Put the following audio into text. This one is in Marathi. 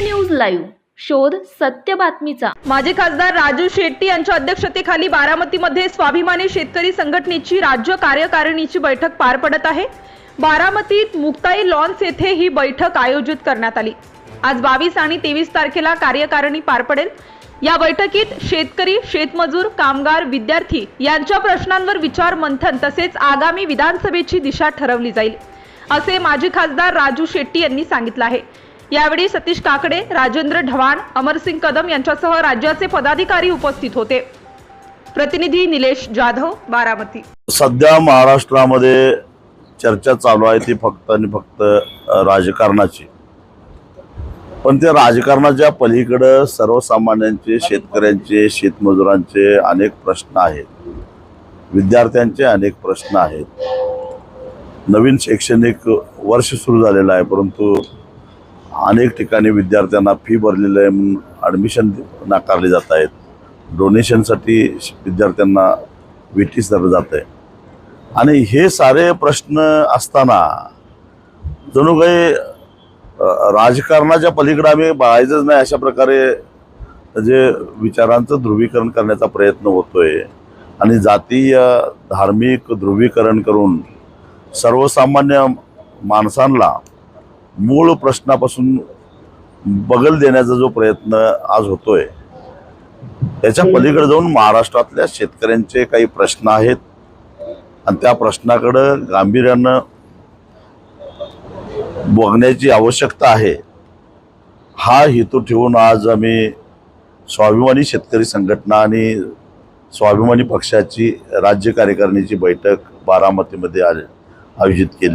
लाईव्ह. शोध सत्य बातमीचा. माजी खासदार राजू शेट्टी यांच्या अध्यक्षतेखाली बारामतीमध्ये स्वाभिमानी शेतकरी संघटनेची राज्य कार्यकारिणीची बैठक पार पडत आहे. बारामतीत मुक्ताई लॉन्स येथे ही बैठक आयोजित करण्यात आली. आज बावीस आणि तेवीस तारखेला कार्यकारिणी पार पडेल. या बैठकीत शेतकरी शेतमजूर कामगार विद्यार्थी यांच्या प्रश्नांवर विचार मंथन तसेच आगामी विधानसभेची दिशा ठरवली जाईल असे माजी खासदार राजू शेट्टी यांनी सांगितलं आहे. यावेळी सतीश काकडे राजेंद्र ढवाण अमरसिंग कदम यांच्यासह राज्याचे पदाधिकारी उपस्थित होते. प्रतिनिधी निलेश जाधव बारामती. सध्या महाराष्ट्रामध्ये चर्चा चालू आहे ती फक्त आणि फक्त राजकारणाची. पण त्या राजकारणाच्या पलीकडं सर्वसामान्यांचे शेतकऱ्यांचे शेतमजुरांचे अनेक प्रश्न आहेत. विद्यार्थ्यांचे अनेक प्रश्न आहेत. नवीन शैक्षणिक वर्ष सुरू झालेलं आहे परंतु अनेक ठिकाणी विद्यार्थ्यांना फी भरलेलं आहे म्हणून ॲडमिशन नाकारले जात आहेत. डोनेशनसाठी विद्यार्थ्यांना विटीस धरलं जात आहे. आणि हे सारे प्रश्न असताना जणू काही राजकारणाच्या पलीकडे आम्ही बाळायचंच नाही अशा प्रकारे जे विचारांचं ध्रुवीकरण करण्याचा प्रयत्न होतोय. आणि जातीय धार्मिक ध्रुवीकरण करून सर्वसामान्य माणसांना मूळ प्रश्नापासून बगल देण्याचा जो प्रयत्न आज होतोय त्याच्या पलीकडे जाऊन महाराष्ट्रातल्या शेतकऱ्यांचे काही प्रश्न आहेत. आणि त्या प्रश्नाकडं गांभीर्यानं बघण्याची आवश्यकता आहे. हा हेतू ठेवून आज आम्ही स्वाभिमानी शेतकरी संघटना आणि स्वाभिमानी पक्षाची राज्य कार्यकारिणीची बैठक बारामतीमध्ये आज आयोजित केली.